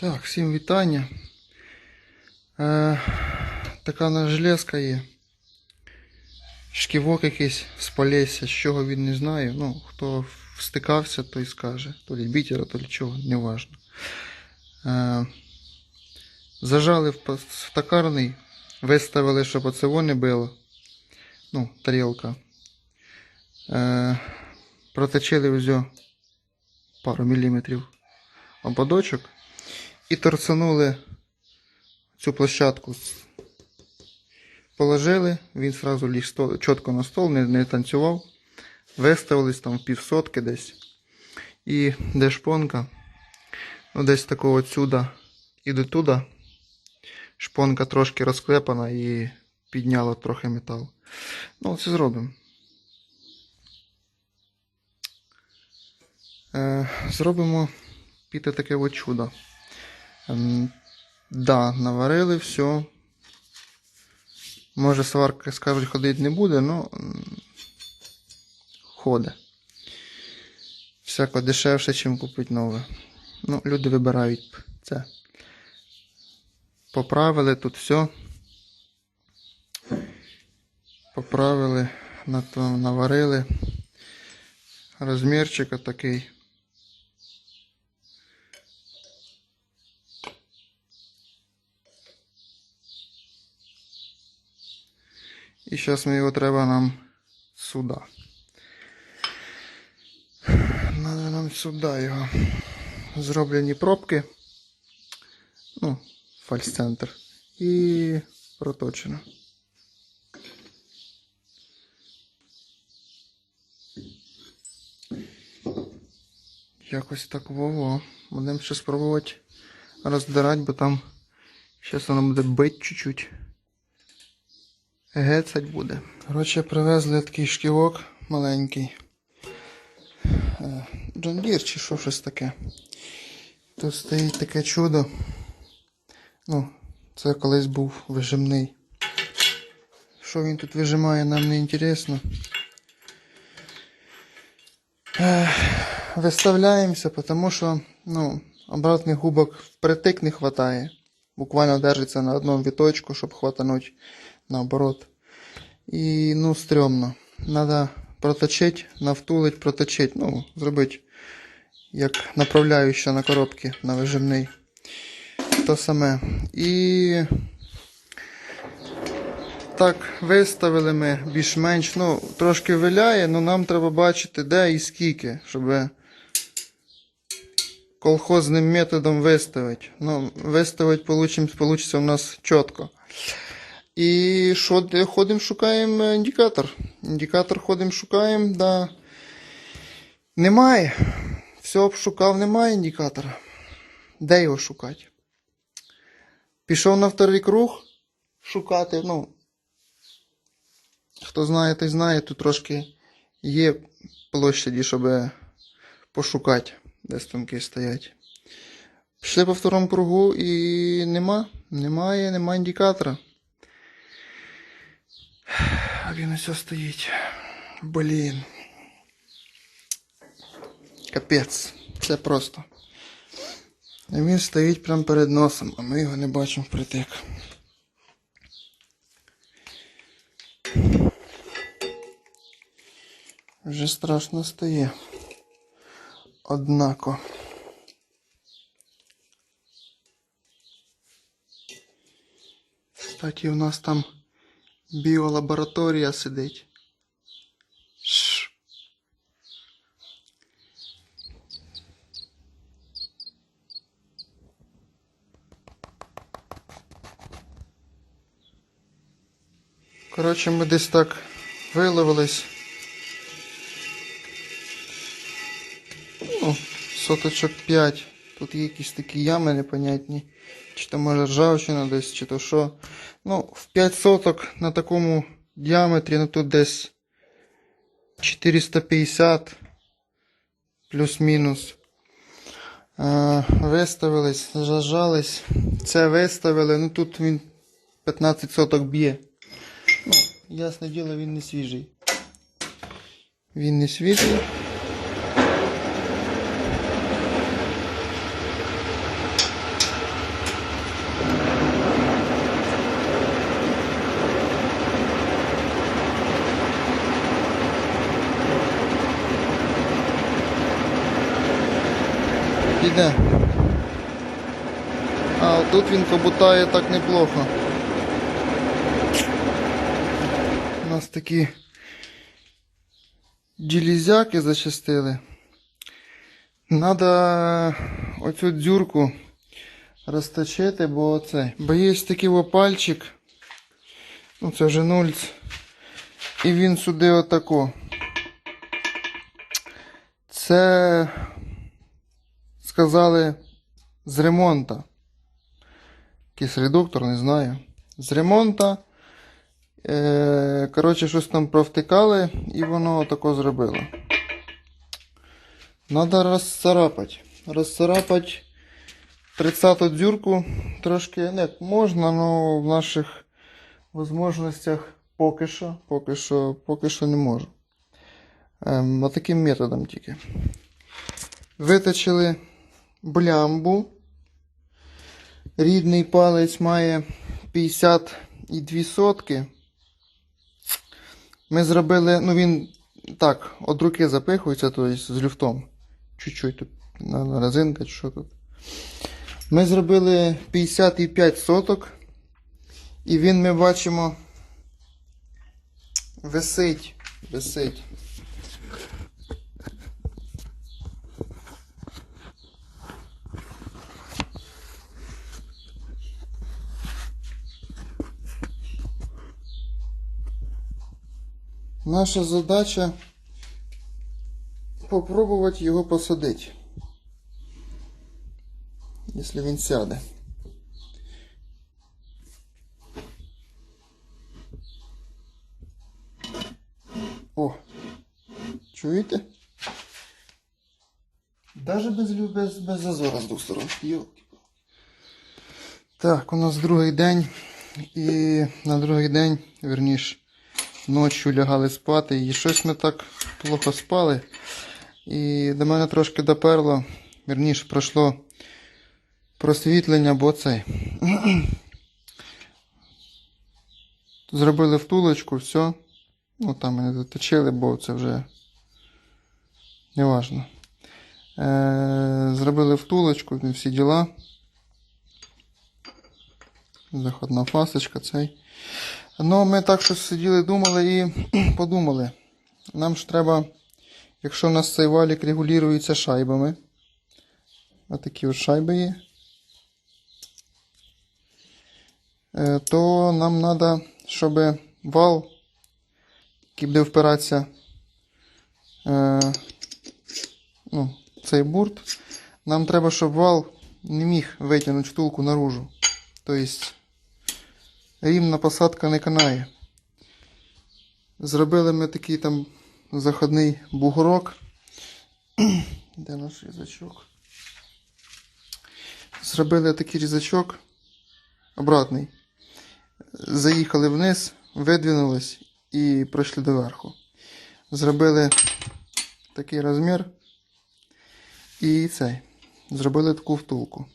Так, всім вітання. Е, така у нас железка є. Шківок якийсь з Полісся, з чого він не знаю. Ну, хто встикався, той скаже. То лі бітера, то лі чого, не важно. Е, зажали в, токарний, виставили, щоб оце не було. Ну, тарілка. Е, проточили ось пару міліметрів ободочок і торцанули цю площадку. Положили, він сразу ліг сто- чітко на стол, не, не танцював. Виставились там в півсотки десь. І де шпонка, ну десь такого отсюда і до туди. Шпонка трошки розклепана і підняла трохи метал. Ну, це зробимо. Е, зробимо піти таке от чудо. Ем, да, наварили все. Може, сварка, скажуть, ходити не буде, але ходить. Всяко дешевше, ніж купити нове. Ну, люди вибирають це. Поправили тут все. Поправили, наварили. Розмірчик такий. І зараз ми його треба нам сюди. Надо нам сюди його. Зроблені пробки. Ну, фальс-центр. І проточено. Якось так вово. Будемо ще спробувати роздирати, бо там зараз воно буде бить чуть-чуть. Гецать буде. Коротше, привезли такий шківок маленький. Е, Джон Дір чи що щось таке. Тут стоїть таке чудо. Ну, це колись був вижимний. Що він тут вижимає, нам не інтересно. Виставляємося, тому що ну, обратних губок впритик не вистачає. Буквально держиться на одному віточку, щоб хватануть наоборот. І ну, стрьомно. Надо проточити, навтулить, проточити. Ну, зробити як направляюча на коробки на вижимний. То саме. І так, виставили ми більш-менш. Ну, трошки виляє, але нам треба бачити, де і скільки, щоб колхозним методом виставити. Ну, виставити получиться у нас чітко. І що, ходимо, шукаємо е, індикатор. Індикатор ходимо, шукаємо, да. Немає. Все обшукав, немає індикатора. Де його шукати? Пішов на вторий круг шукати. Ну, хто знає, той знає, тут трошки є площаді, щоб пошукати, де станки стоять. Пішли по второму кругу і нема. Немає, нема індикатора. А він ось стоїть. Блін. Капець. Це просто. Він стоїть прямо перед носом, а ми його не бачимо впритик. Вже страшно стає. Однако. Кстати, у нас там біолабораторія сидить. Шш. Коротше, ми десь так виловились. Ну, соточок 5. Тут є якісь такі ями непонятні. Чи то може ржавчина десь, чи то що. Ну, в 5 соток на такому діаметрі, ну тут десь 450 плюс-мінус. Е, виставились, зажались. Це виставили, ну тут він 15 соток б'є. Ну, ясне діло, він не свіжий. Він не свіжий. Йде. А тут він побутає так неплохо. У нас такі ділізяки зачастили. Надо оцю дзюрку розточити, бо це. Бо є такий опальчик. Ну, це вже нульц. І він сюди отако. Це сказали з ремонта. Якийсь редуктор, не знаю. З ремонта. Е, коротше, щось там провтикали і воно отако зробило. Надо розцарапати. Розцарапати 30-ту дзюрку трошки не можна, але в наших можливостях поки що, поки що, поки що не можу. Ем, отаким методом тільки. Виточили блямбу. Рідний палець має 52 сотки. Ми зробили, ну він так, від руки запихується, тобто з люфтом. Чуть-чуть тут резинка, чи що тут. Ми зробили 55 соток. І він ми бачимо висить. Висить. Наша задача попробувати його посадити. Якщо він сяде. О, чуєте? Даже без, без, без зазора з двох сторон. Так, у нас другий день. І на другий день, верніше, ночі лягали спати. І щось ми так плохо спали. І до мене трошки доперло. Верніше, пройшло просвітлення, бо цей. Зробили втулочку, все. Ну, там мене заточили, бо це вже не важно. Е, зробили втулочку, всі діла. Заходна фасочка цей. Ну, ми так щось сиділи, думали і подумали. Нам ж треба, якщо у нас цей валік регулюється шайбами. Отакі от шайби є. Е, то нам треба, щоб вал який буде впиратися е, ну, цей бурт, нам треба, щоб вал не міг витягнути втулку наружу. Тобто рівна посадка не канає. Зробили ми такий там заходний бугорок. Де наш різачок? Зробили такий різачок обратний. Заїхали вниз, видвинулись і пройшли доверху. Зробили такий розмір і цей. Зробили таку втулку.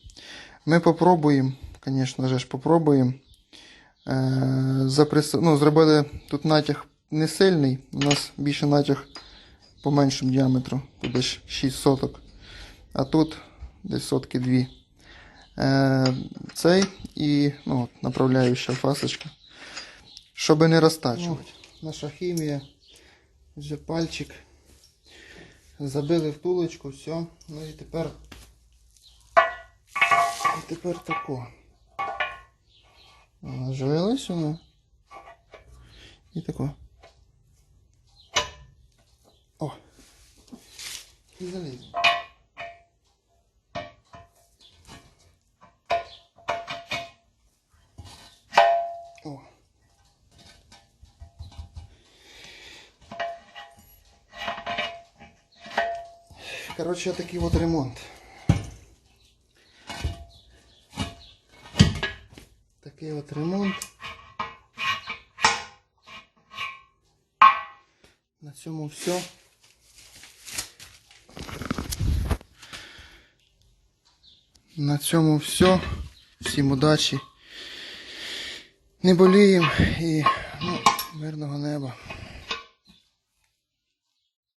Ми попробуємо, звісно ж, попробуємо. Е, запрес... ну, зробили тут натяг не сильний, у нас більше натяг по меншому діаметру, тут десь 6 соток, а тут десь сотки 2. Е, цей і ну, направляюча фасочка, щоб не розтачувати. Наша хімія, вже пальчик. Забили втулочку, все. Ну і тепер. І тепер тако. Наживилась вона. І тако. О! І залізла. О. Короче, такий от ремонт. Такий от ремонт. На цьому все. На цьому все. Всім удачі. Не боліємо і ну, мирного неба.